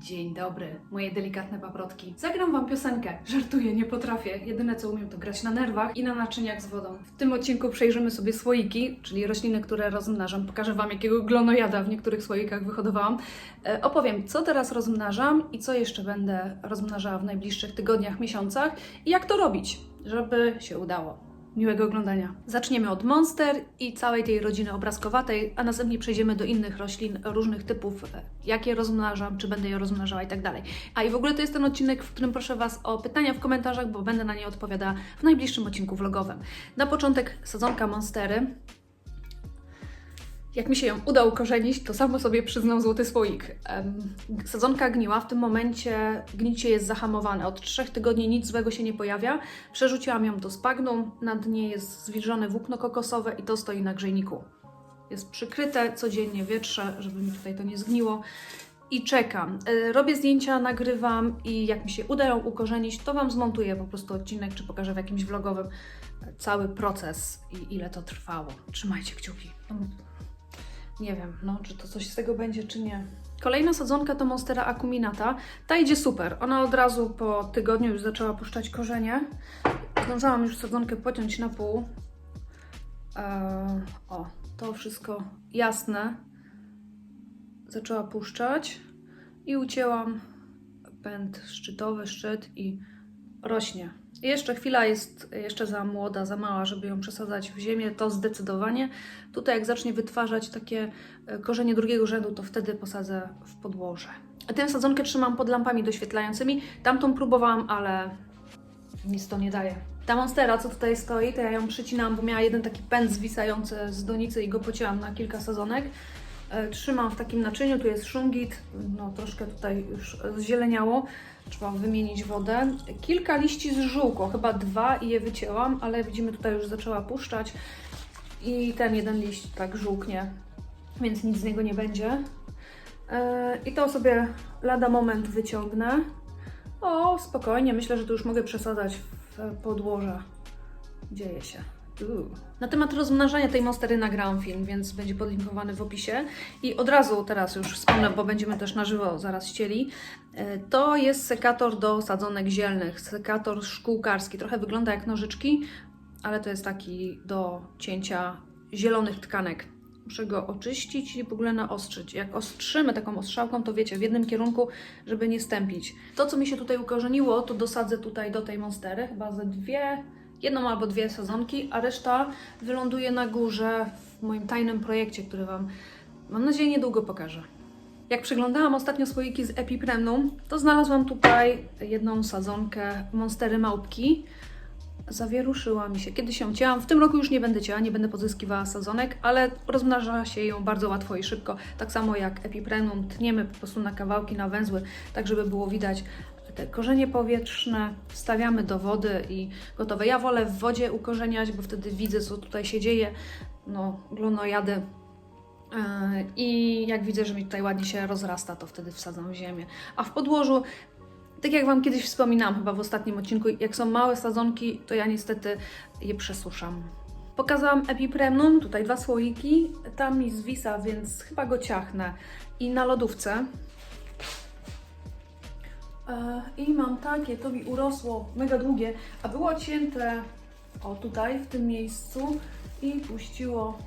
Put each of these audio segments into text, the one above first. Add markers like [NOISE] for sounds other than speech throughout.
Dzień dobry, moje delikatne paprotki. Zagram wam piosenkę. Żartuję, nie potrafię. Jedyne co umiem to grać na nerwach i na naczyniach z wodą. W tym odcinku przejrzymy sobie słoiki, czyli rośliny, które rozmnażam. Pokażę wam, jakiego glonojada w niektórych słoikach wyhodowałam. E, opowiem, co teraz rozmnażam i co jeszcze będę rozmnażała w najbliższych tygodniach, miesiącach i jak to robić, żeby się udało. Miłego oglądania. Zaczniemy od monster i całej tej rodziny obrazkowatej, a następnie przejdziemy do innych roślin różnych typów, jakie rozmnażam, czy będę je rozmnażała i tak dalej. A i w ogóle to jest ten odcinek, w którym proszę Was o pytania w komentarzach, bo będę na nie odpowiadała w najbliższym odcinku vlogowym. Na początek sadzonka monstery. Jak mi się ją uda ukorzenić, to samo sobie przyznam złoty słoik. Sadzonka gniła, w tym momencie gnicie jest zahamowane. Od trzech tygodni nic złego się nie pojawia. Przerzuciłam ją do spagnum, na dnie jest zwilżone włókno kokosowe i to stoi na grzejniku. Jest przykryte, codziennie wietrze, żeby mi tutaj to nie zgniło. I czekam. E, Robię zdjęcia, nagrywam i jak mi się uda ją ukorzenić, to Wam zmontuję po prostu odcinek, czy pokażę w jakimś vlogowym e, cały proces i ile to trwało. Trzymajcie kciuki. Nie wiem, no, czy to coś z tego będzie, czy nie. Kolejna sadzonka to Monstera acuminata. Ta idzie super. Ona od razu po tygodniu już zaczęła puszczać korzenie. Zdążyłam już sadzonkę pociąć na pół. Eee, o, to wszystko jasne. Zaczęła puszczać i ucięłam pęd szczytowy, szczyt i rośnie. Jeszcze chwila jest jeszcze za młoda, za mała, żeby ją przesadzać w ziemię, to zdecydowanie. Tutaj jak zacznie wytwarzać takie e, korzenie drugiego rzędu, to wtedy posadzę w podłoże. Tę sadzonkę trzymam pod lampami doświetlającymi. Tamtą próbowałam, ale nic to nie daje. Ta monstera, co tutaj stoi, to ja ją przycinałam, bo miała jeden taki pęd zwisający z donicy i go pocięłam na kilka sadzonek. E, Trzymam w takim naczyniu, tu jest szungit, no troszkę tutaj już zzieleniało. Trzeba wymienić wodę. Kilka liści zżółkło, chyba dwa i je wycięłam, ale widzimy tutaj już zaczęła puszczać i ten jeden liść tak żółknie, więc nic z niego nie będzie. E, I to sobie lada moment wyciągnę. O, spokojnie, myślę, że tu już mogę przesadzać w podłoże. Dzieje się. Na temat rozmnażania tej monstery nagrałam film, więc będzie podlinkowany w opisie. I od razu teraz już wspomnę, bo będziemy też na żywo zaraz ścieli. E, To jest sekator do sadzonek zielnych, sekator szkółkarski. Trochę wygląda jak nożyczki, ale to jest taki do cięcia zielonych tkanek. Muszę go oczyścić i w ogóle naostrzyć. Jak ostrzymy taką ostrzałką, to wiecie, w jednym kierunku, żeby nie stępić. To, co mi się tutaj ukorzeniło, to dosadzę tutaj do tej monstery, chyba ze dwie, jedną albo dwie sadzonki, a reszta wyląduje na górze w moim tajnym projekcie, który Wam, mam nadzieję, niedługo pokażę. Jak przeglądałam ostatnio słoiki z Epipremnum, to znalazłam tutaj jedną sadzonkę monstery małpki. Zawieruszyła mi się. Kiedyś ją cięłam. W tym roku już nie będę cięła, nie będę pozyskiwała sadzonek, ale rozmnaża się ją bardzo łatwo i szybko. Tak samo jak Epipremnum tniemy po prostu na kawałki, na węzły, tak żeby było widać te korzenie powietrzne. Wstawiamy do wody i gotowe. Ja wolę w wodzie ukorzeniać, bo wtedy widzę, co tutaj się dzieje. No, glonojady Yy, i jak widzę, że mi tutaj ładnie się rozrasta, to wtedy wsadzam w ziemię. A w podłożu, tak jak Wam kiedyś wspominałam, chyba w ostatnim odcinku, jak są małe sadzonki, to ja niestety je przesuszam. Pokazałam Epipremnum, tutaj dwa słoiki, tam mi zwisa, więc chyba go ciachnę. I na lodówce. E, I mam takie, to mi urosło mega długie, a było cięte o tutaj, w tym miejscu i puściło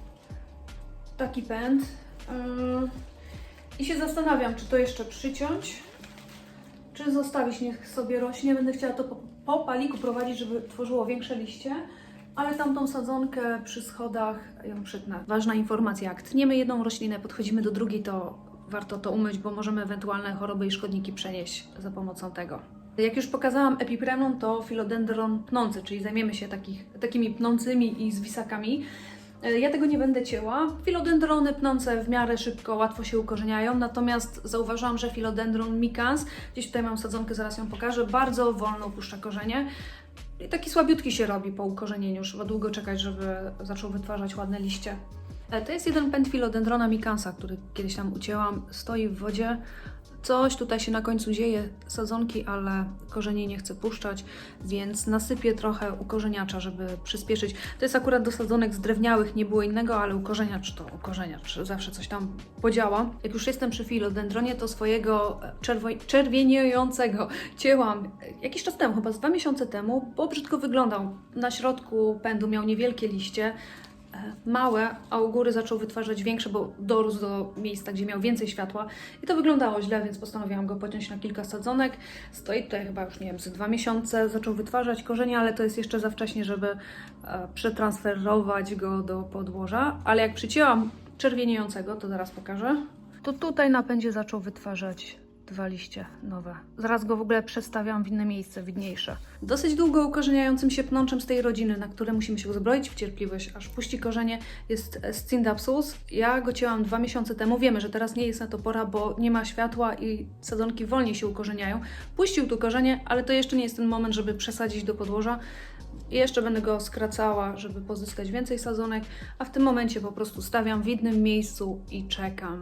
taki pęd. Yy, I się zastanawiam, czy to jeszcze przyciąć, czy zostawić, niech sobie rośnie. Będę chciała to po, po paliku prowadzić, żeby tworzyło większe liście, ale tamtą sadzonkę przy schodach ją przytnę. Ważna informacja, jak tniemy jedną roślinę, podchodzimy do drugiej, to warto to umyć, bo możemy ewentualne choroby i szkodniki przenieść za pomocą tego. Jak już pokazałam epipremnum, to filodendron pnący, czyli zajmiemy się takich, takimi pnącymi i zwisakami. E, Ja tego nie będę cięła. Filodendrony pnące w miarę szybko, łatwo się ukorzeniają, natomiast zauważyłam, że filodendron mikans, gdzieś tutaj mam sadzonkę, zaraz ją pokażę, bardzo wolno puszcza korzenie. I taki słabiutki się robi po ukorzenieniu, trzeba długo czekać, żeby zaczął wytwarzać ładne liście. E, To jest jeden pęd filodendrona mikansa, który kiedyś tam ucięłam, stoi w wodzie. Coś tutaj się na końcu dzieje, sadzonki, ale korzeni nie chcę puszczać, więc nasypię trochę ukorzeniacza, żeby przyspieszyć. To jest akurat do sadzonek z drewniałych, nie było innego, ale ukorzeniacz to ukorzeniacz, zawsze coś tam podziała. Jak już jestem przy filodendronie, to swojego czerwo- czerwieniejącego cięłam jakiś czas temu, chyba z dwa miesiące temu, bo brzydko wyglądał. Na środku pędu miał niewielkie liście, e, małe, a u góry zaczął wytwarzać większe, bo dorósł do miejsca, gdzie miał więcej światła. I to wyglądało źle, więc postanowiłam go podciąć na kilka sadzonek. Stoi tutaj chyba już, nie wiem, ze dwa miesiące, zaczął wytwarzać korzenie, ale to jest jeszcze za wcześnie, żeby e, przetransferować go do podłoża, ale jak przycięłam czerwieniejącego, to zaraz pokażę, to tutaj na pędzie zaczął wytwarzać dwa liście nowe. Zaraz go w ogóle przestawiam w inne miejsce, widniejsze. Dosyć długo ukorzeniającym się pnączem z tej rodziny, na które musimy się uzbroić w cierpliwość, aż puści korzenie, jest Scindapsus. Ja go cięłam dwa miesiące temu. Wiemy, że teraz nie jest na to pora, bo nie ma światła i sadzonki wolniej się ukorzeniają. Puścił tu korzenie, ale to jeszcze nie jest ten moment, żeby przesadzić do podłoża. I jeszcze będę go skracała, żeby pozyskać więcej sadzonek, a w tym momencie po prostu stawiam w innym miejscu i czekam.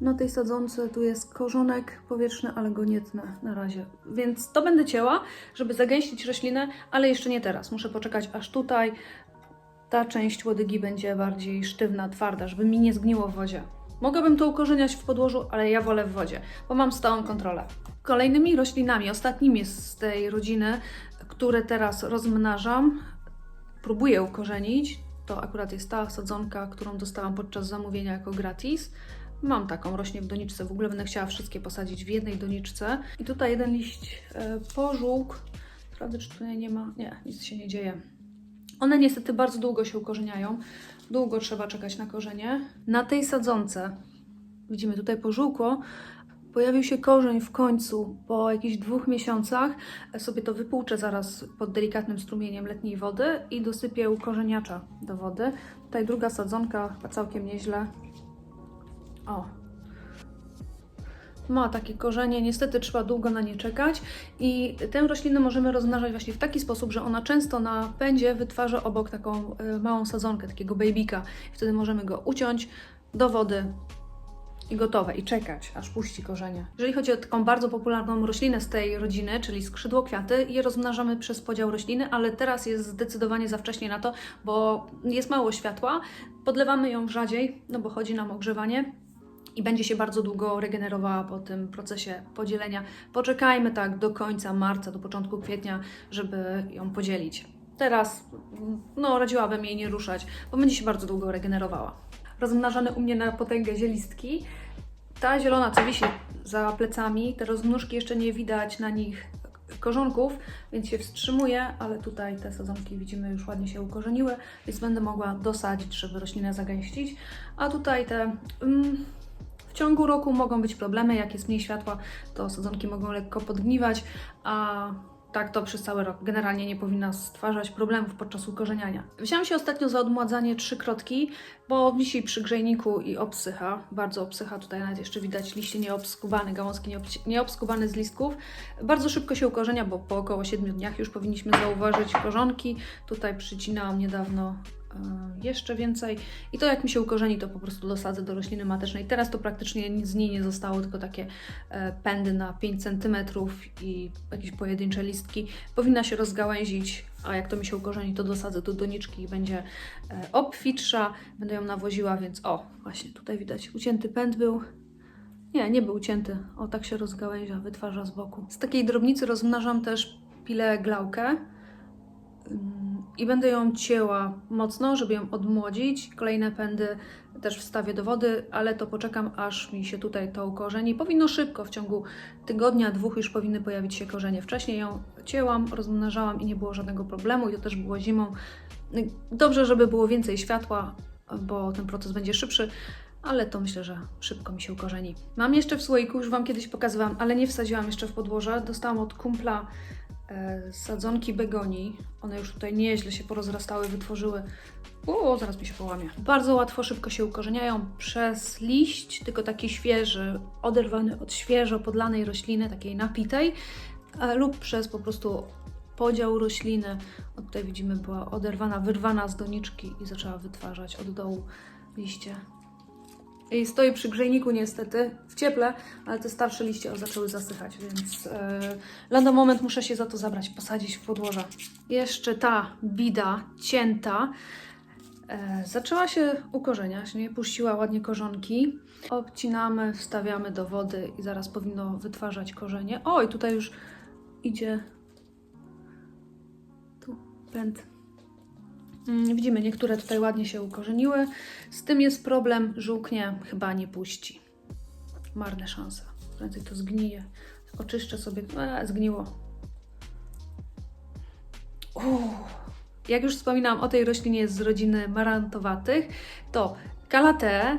Na tej sadzonce tu jest korzonek powietrzny, ale go nie tnę na razie. Więc to będę cięła, żeby zagęścić roślinę, ale jeszcze nie teraz. Muszę poczekać aż tutaj ta część łodygi będzie bardziej sztywna, twarda, żeby mi nie zgniło w wodzie. Mogłabym to ukorzeniać w podłożu, ale ja wolę w wodzie, bo mam stałą kontrolę. Kolejnymi roślinami, ostatnimi z tej rodziny, które teraz rozmnażam, próbuję ukorzenić, to akurat jest ta sadzonka, którą dostałam podczas zamówienia jako gratis. Mam taką, rośnie w doniczce. W ogóle będę chciała wszystkie posadzić w jednej doniczce. I tutaj jeden liść e, pożółkł. Sprawdzę, czy tutaj nie ma. Nie, nic się nie dzieje. One niestety bardzo długo się ukorzeniają. Długo trzeba czekać na korzenie. Na tej sadzonce, widzimy tutaj pożółkło, pojawił się korzeń w końcu po jakichś dwóch miesiącach. E, Sobie to wypłuczę zaraz pod delikatnym strumieniem letniej wody i dosypię ukorzeniacza do wody. Tutaj druga sadzonka, całkiem nieźle. O. Ma takie korzenie, niestety trzeba długo na nie czekać i tę roślinę możemy rozmnażać właśnie w taki sposób, że ona często na pędzie wytwarza obok taką y, małą sadzonkę, takiego babyka. Wtedy możemy go uciąć do wody i gotowe, i czekać, aż puści korzenie. Jeżeli chodzi o taką bardzo popularną roślinę z tej rodziny, czyli skrzydło kwiaty, je rozmnażamy przez podział rośliny, ale teraz jest zdecydowanie za wcześnie na to, bo jest mało światła. Podlewamy ją rzadziej, no bo chodzi nam o grzewanie i będzie się bardzo długo regenerowała po tym procesie podzielenia. Poczekajmy tak do końca marca, do początku kwietnia, żeby ją podzielić. Teraz, no, radziłabym jej nie ruszać, bo będzie się bardzo długo regenerowała. Rozmnażane u mnie na potęgę zielistki. Ta zielona, co wisi za plecami, te rozmnóżki jeszcze nie widać na nich korzonków, więc się wstrzymuje, ale tutaj te sadzonki widzimy już ładnie się ukorzeniły, więc będę mogła dosadzić, żeby roślinę zagęścić. A tutaj te mm, ciągu roku mogą być problemy, jak jest mniej światła, to sadzonki mogą lekko podgniwać, a tak to przez cały rok. Generalnie nie powinna stwarzać problemów podczas ukorzeniania. Wziąłam się ostatnio za odmładzanie trzy krotki, bo wisi przy grzejniku i obsycha. Bardzo obsycha, tutaj nawet jeszcze widać liście nieobskubane, gałązki nieobskubane z listków. Bardzo szybko się ukorzenia, bo po około 7 dniach już powinniśmy zauważyć korzonki. Tutaj przycinałam niedawno jeszcze więcej. I to jak mi się ukorzeni, to po prostu dosadzę do rośliny matecznej. Teraz to praktycznie nic z niej nie zostało, tylko takie e, pędy na 5 cm i jakieś pojedyncze listki. Powinna się rozgałęzić, a jak to mi się ukorzeni, to dosadzę do doniczki i będzie e, obfitsza. Będę ją nawoziła, więc o, właśnie tutaj widać, ucięty pęd był. Nie, nie był ucięty. O, tak się rozgałęzia, wytwarza z boku. Z takiej drobnicy rozmnażam też pilę glaukę. I będę ją cięła mocno, żeby ją odmłodzić. Kolejne pędy też wstawię do wody, ale to poczekam, aż mi się tutaj to ukorzeni. Powinno szybko, w ciągu tygodnia, dwóch już powinny pojawić się korzenie. Wcześniej ją cięłam, rozmnażałam i nie było żadnego problemu i to też było zimą. Dobrze, żeby było więcej światła, bo ten proces będzie szybszy, ale to myślę, że szybko mi się ukorzeni. Mam jeszcze w słoiku, już Wam kiedyś pokazywałam, ale nie wsadziłam jeszcze w podłoże. Dostałam od kumpla sadzonki begonii. One już tutaj nieźle się porozrastały, wytworzyły. O, zaraz mi się połamie. Bardzo łatwo, szybko się ukorzeniają przez liść, tylko taki świeży, oderwany od świeżo podlanej rośliny, takiej napitej, e, lub przez po prostu podział rośliny. O, tutaj widzimy, była oderwana, wyrwana z doniczki i zaczęła wytwarzać od dołu liście. I stoi przy grzejniku niestety, w cieple, ale te starsze liście zaczęły zasychać, więc e, lada moment muszę się za to zabrać, posadzić w podłoże. Jeszcze ta bida cięta e, zaczęła się ukorzeniać, nie? Puściła ładnie korzonki. Obcinamy, wstawiamy do wody i zaraz powinno wytwarzać korzenie. O, i tutaj już idzie tu pęd. Mm, Widzimy, niektóre tutaj ładnie się ukorzeniły. Z tym jest problem, żółknie chyba nie puści. Marne szanse. Prędzej to zgnije. Oczyszczę sobie. A, zgniło. Uuu. Jak już wspominałam o tej roślinie z rodziny marantowatych, to kalate,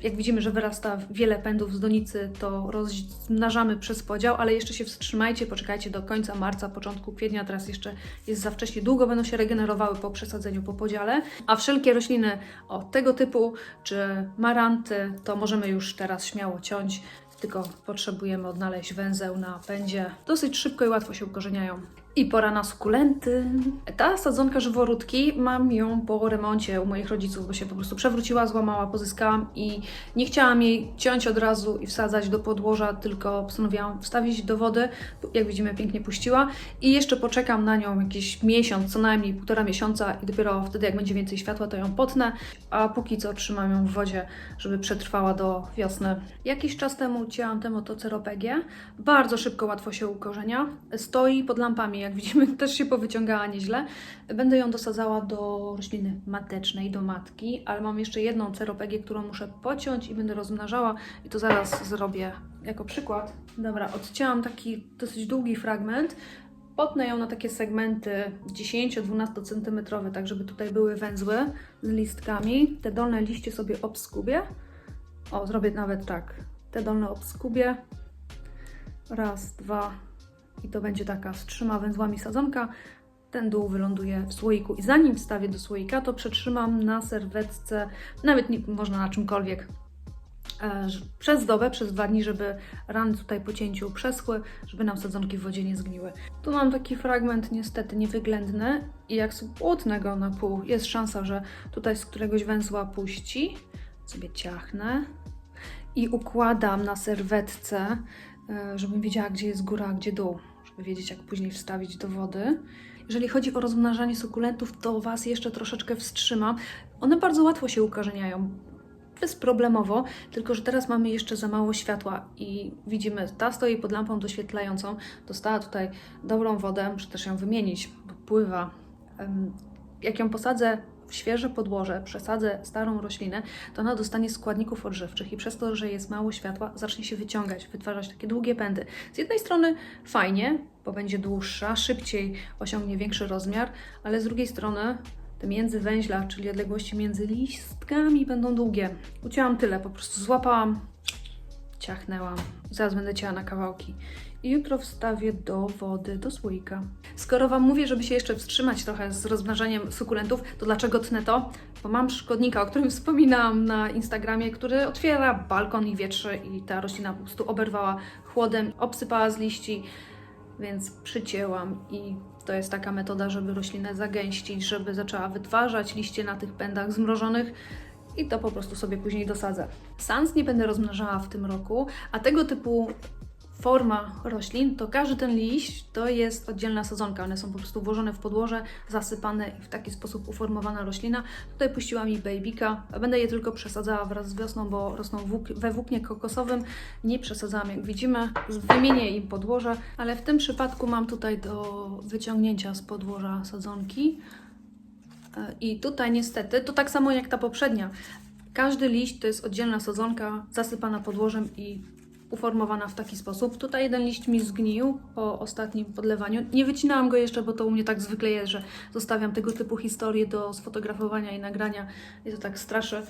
jak widzimy, że wyrasta wiele pędów z donicy, to rozmnażamy przez podział, ale jeszcze się wstrzymajcie, poczekajcie do końca marca, początku kwietnia, teraz jeszcze jest za wcześnie, długo będą się regenerowały po przesadzeniu, po podziale. A wszelkie rośliny o tego typu, czy maranty, to możemy już teraz śmiało ciąć, tylko potrzebujemy odnaleźć węzeł na pędzie. Dosyć szybko i łatwo się ukorzeniają. I pora na sukulenty. Ta sadzonka żyworódki, mam ją po remoncie u moich rodziców, bo się po prostu przewróciła, złamała, pozyskałam i nie chciałam jej ciąć od razu i wsadzać do podłoża, tylko postanowiłam wstawić do wody. Jak widzimy, pięknie puściła. I jeszcze poczekam na nią jakiś miesiąc, co najmniej półtora miesiąca i dopiero wtedy, jak będzie więcej światła, to ją potnę. A póki co trzymam ją w wodzie, żeby przetrwała do wiosny. Jakiś czas temu cięłam temu to ceropegię. Bardzo szybko, łatwo się ukorzenia. Stoi pod lampami, jak widzimy, [LAUGHS] też się powyciągała nieźle. Będę ją dosadzała do rośliny matecznej, do matki, ale mam jeszcze jedną ceropegię, którą muszę pociąć i będę rozmnażała i to zaraz zrobię jako przykład. Dobra, odcięłam taki dosyć długi fragment. Potnę ją na takie segmenty 10-12 cm, tak żeby tutaj były węzły z listkami. Te dolne liście sobie obskubię. O, zrobię nawet tak. Te dolne obskubię. Raz, dwa, i to będzie taka z trzema węzłami sadzonka. Ten dół wyląduje w słoiku i zanim wstawię do słoika, to przetrzymam na serwetce, nawet nie, można na czymkolwiek, e, przez dobę, przez dwa dni, żeby rany tutaj po cięciu przeschły, żeby nam sadzonki w wodzie nie zgniły. Tu mam taki fragment niestety niewyględny i jak sobie płótnę go na pół, jest szansa, że tutaj z któregoś węzła puści. Sobie ciachnę i układam na serwetce, żebym wiedziała, gdzie jest góra, a gdzie dół, żeby wiedzieć, jak później wstawić do wody. Jeżeli chodzi o rozmnażanie sukulentów, to Was jeszcze troszeczkę wstrzymam. One bardzo łatwo się ukorzeniają, bezproblemowo, tylko że teraz mamy jeszcze za mało światła i widzimy, ta stoi pod lampą doświetlającą, dostała tutaj dobrą wodę, muszę też ją wymienić, bo pływa. Jak ją posadzę świeże podłoże, przesadzę starą roślinę, to ona dostanie składników odżywczych i przez to, że jest mało światła, zacznie się wyciągać, wytwarzać takie długie pędy. Z jednej strony fajnie, bo będzie dłuższa, szybciej osiągnie większy rozmiar, ale z drugiej strony te międzywęźla, czyli odległości między listkami będą długie. Ucięłam tyle, po prostu złapałam, ciachnęłam. Zaraz będę cięła na kawałki. I jutro wstawię do wody, do słoika. Skoro Wam mówię, żeby się jeszcze wstrzymać trochę z rozmnażaniem sukulentów, to dlaczego tnę to? Bo mam szkodnika, o którym [LAUGHS] wspominałam na Instagramie, który otwiera balkon i wietrzy i ta roślina po prostu oberwała chłodem, obsypała z liści, więc przycięłam i to jest taka metoda, żeby roślinę zagęścić, żeby zaczęła wytwarzać liście na tych pędach zmrożonych i to po prostu sobie później dosadzę. Sans nie będę rozmnażała w tym roku, a tego typu forma roślin, to każdy ten liść to jest oddzielna sadzonka. One są po prostu włożone w podłoże, zasypane i w taki sposób uformowana roślina. Tutaj puściłam mi babyka. Będę je tylko przesadzała wraz z wiosną, bo rosną we włóknie kokosowym. Nie przesadzałam, jak widzimy. Wymienię im podłoże, ale w tym przypadku mam tutaj do wyciągnięcia z podłoża sadzonki. E, I tutaj niestety, to tak samo jak ta poprzednia. Każdy liść to jest oddzielna sadzonka zasypana podłożem i uformowana w taki sposób. Tutaj jeden liść mi zgnił po ostatnim podlewaniu. Nie wycinałam go jeszcze, bo to u mnie tak zwykle jest, że zostawiam tego typu historie do sfotografowania i nagrania i to tak straszy,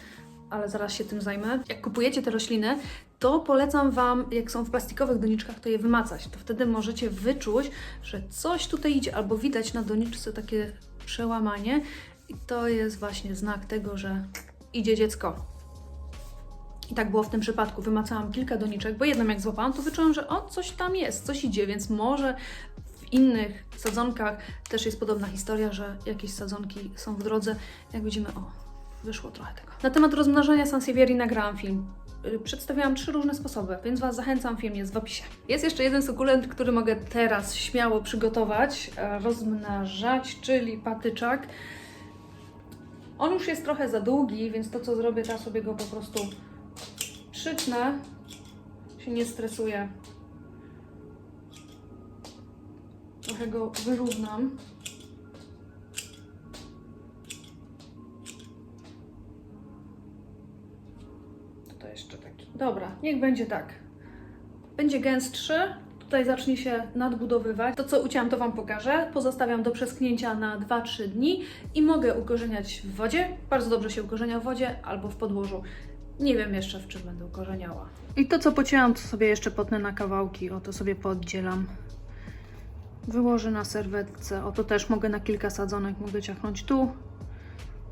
ale zaraz się tym zajmę. Jak kupujecie te rośliny, to polecam Wam, jak są w plastikowych doniczkach, to je wymacać. To wtedy możecie wyczuć, że coś tutaj idzie, albo widać na doniczce takie przełamanie i to jest właśnie znak tego, że idzie dziecko. I tak było w tym przypadku. Wymacałam kilka doniczek, bo jedną jak złapałam, to wyczułam, że o, coś tam jest, coś idzie, więc może w innych sadzonkach też jest podobna historia, że jakieś sadzonki są w drodze. Jak widzimy, o, wyszło trochę tego. Na temat rozmnażania Sansevierii nagrałam film. Y, Przedstawiałam trzy różne sposoby, więc Was zachęcam, film jest w opisie. Jest jeszcze jeden sukulent, który mogę teraz śmiało przygotować, e, rozmnażać, czyli patyczak. On już jest trochę za długi, więc to co zrobię, to sobie go po prostu przytnę, się nie stresuję. Trochę go wyrównam. Tutaj jeszcze taki. Dobra, niech będzie tak. Będzie gęstszy. Tutaj zacznie się nadbudowywać. To, co ucięłam, to Wam pokażę. Pozostawiam do przesknięcia na 2-3 dni i mogę ukorzeniać w wodzie. Bardzo dobrze się ukorzenia w wodzie albo w podłożu. Nie wiem jeszcze, w czym będę ukorzeniała. I to, co pocięłam, to sobie jeszcze potnę na kawałki. O, to sobie pooddzielam. Wyłożę na serwetce. O, to też mogę na kilka sadzonek, mogę ciachnąć tu.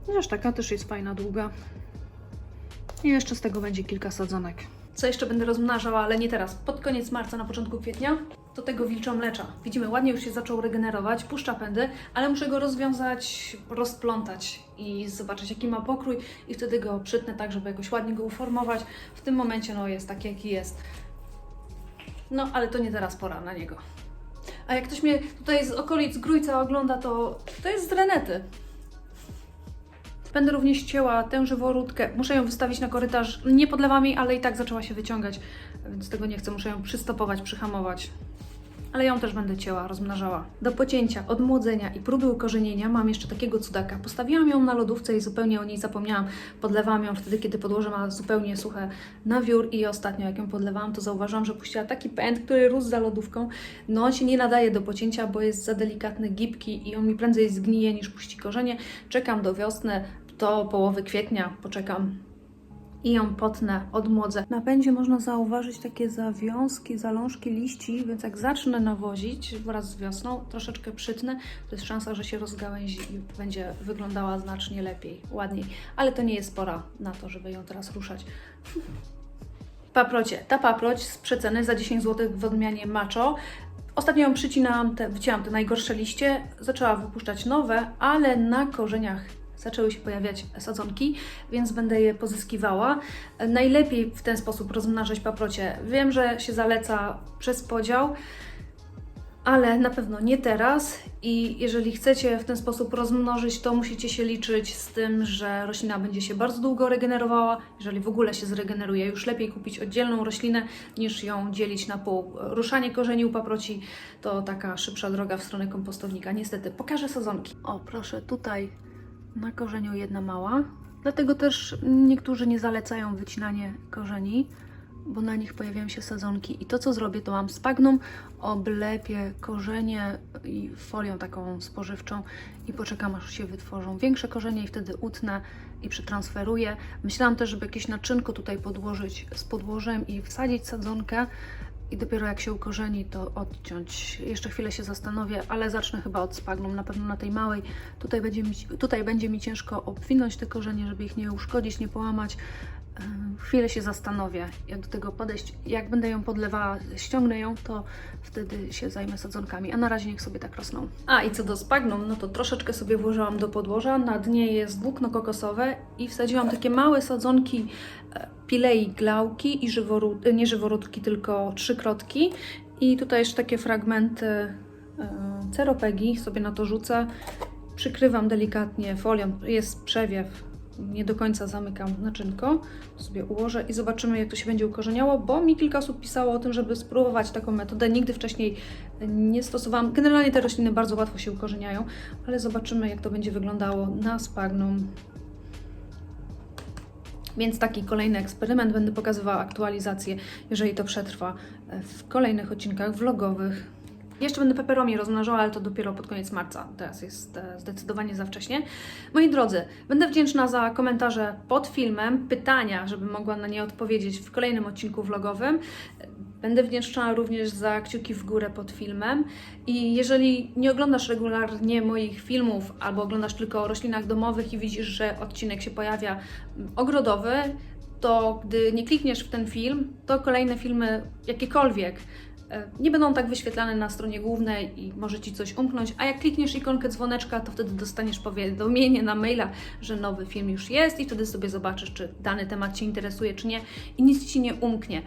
Chociaż taka też jest fajna, długa. I jeszcze z tego będzie kilka sadzonek. Co jeszcze będę rozmnażała, ale nie teraz. Pod koniec marca, na początku kwietnia, do tego wilczą mlecza. Widzimy, ładnie już się zaczął regenerować, puszcza pędy, ale muszę go rozwiązać, rozplątać i zobaczyć, jaki ma pokrój i wtedy go przytnę tak, żeby jakoś ładnie go uformować. W tym momencie, no, jest taki, jaki jest. No, ale to nie teraz pora na niego. A jak ktoś mnie tutaj z okolic Grójca ogląda, to to jest z Renety. Będę również cięła tę żyworódkę. Muszę ją wystawić na korytarz. Nie podlewam jej, ale i tak zaczęła się wyciągać, więc tego nie chcę. Muszę ją przystopować, przyhamować. Ale ją też będę cięła, rozmnażała. Do pocięcia, odmłodzenia i próby ukorzenienia mam jeszcze takiego cudaka. Postawiłam ją na lodówce i zupełnie o niej zapomniałam. Podlewałam ją wtedy, kiedy podłoże ma zupełnie suche na wiór i ostatnio jak ją podlewałam, to zauważyłam, że puściła taki pęd, który rósł za lodówką. No on się nie nadaje do pocięcia, bo jest za delikatny, gibki i on mi prędzej zgnije niż puści korzenie. Czekam do wiosny, do połowy kwietnia poczekam i ją potnę, odmłodzę. Na pędzie można zauważyć takie zawiązki, zalążki liści, więc jak zacznę nawozić wraz z wiosną, troszeczkę przytnę, to jest szansa, że się rozgałęzi i będzie wyglądała znacznie lepiej, ładniej. Ale to nie jest pora na to, żeby ją teraz ruszać. Paprocie. Ta paproć z przeceny za 10 zł w odmianie Macho. Ostatnio ją przycinałam, te, wycięłam te najgorsze liście, zaczęła wypuszczać nowe, ale na korzeniach zaczęły się pojawiać sadzonki, więc będę je pozyskiwała. Najlepiej w ten sposób rozmnażać paprocie. Wiem, że się zaleca przez podział, ale na pewno nie teraz. I jeżeli chcecie w ten sposób rozmnożyć, to musicie się liczyć z tym, że roślina będzie się bardzo długo regenerowała. Jeżeli w ogóle się zregeneruje, już lepiej kupić oddzielną roślinę niż ją dzielić na pół. Ruszanie korzeni u paproci to taka szybsza droga w stronę kompostownika. Niestety, pokażę sadzonki. O, proszę, tutaj na korzeniu jedna mała. Dlatego też niektórzy nie zalecają wycinanie korzeni, bo na nich pojawiają się sadzonki. I to, co zrobię, to mam spagnum, oblepię korzenie i folią taką spożywczą i poczekam, aż się wytworzą większe korzenie i wtedy utnę i przetransferuję. Myślałam też, żeby jakieś naczynko tutaj podłożyć z podłożem i wsadzić sadzonkę. I dopiero jak się ukorzeni, to odciąć. Jeszcze chwilę się zastanowię, ale zacznę chyba od spagnum, na pewno na tej małej. Tutaj będzie mi, tutaj będzie mi ciężko obwinąć te korzenie, żeby ich nie uszkodzić, nie połamać. Chwilę się zastanowię, jak do tego podejść. Jak będę ją podlewała, ściągnę ją, to wtedy się zajmę sadzonkami, a na razie niech sobie tak rosną. A i co do spagnum, no to troszeczkę sobie włożyłam do podłoża. Na dnie jest włókno kokosowe i wsadziłam takie małe sadzonki e, pilei glauki i żyworód, nie żyworódki, tylko trzykrotki. I tutaj jeszcze takie fragmenty e, ceropegi sobie na to rzucę. Przykrywam delikatnie folią, jest przewiew, nie do końca zamykam naczynko, sobie ułożę i zobaczymy jak to się będzie ukorzeniało, bo mi kilka osób pisało o tym, żeby spróbować taką metodę. Nigdy wcześniej nie stosowałam. Generalnie te rośliny bardzo łatwo się ukorzeniają, ale zobaczymy jak to będzie wyglądało na spagnum. Więc taki kolejny eksperyment. Będę pokazywała aktualizację, jeżeli to przetrwa w kolejnych odcinkach vlogowych. Jeszcze będę peperomie rozmnażała, ale to dopiero pod koniec marca. Teraz jest e, zdecydowanie za wcześnie. Moi drodzy, będę wdzięczna za komentarze pod filmem, pytania, żebym mogła na nie odpowiedzieć w kolejnym odcinku vlogowym. Będę wdzięczna również za kciuki w górę pod filmem. I jeżeli nie oglądasz regularnie moich filmów albo oglądasz tylko o roślinach domowych i widzisz, że odcinek się pojawia mm, ogrodowy, to gdy nie klikniesz w ten film, to kolejne filmy, jakiekolwiek, Nie będą tak wyświetlane na stronie głównej i może Ci coś umknąć, a jak klikniesz ikonkę dzwoneczka, to wtedy dostaniesz powiadomienie na maila, że nowy film już jest i wtedy sobie zobaczysz, czy dany temat Cię interesuje, czy nie i nic Ci nie umknie.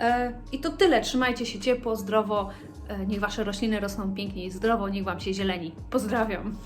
E, I to tyle. Trzymajcie się ciepło, zdrowo. E, Niech Wasze rośliny rosną pięknie i zdrowo, niech Wam się zieleni. Pozdrawiam.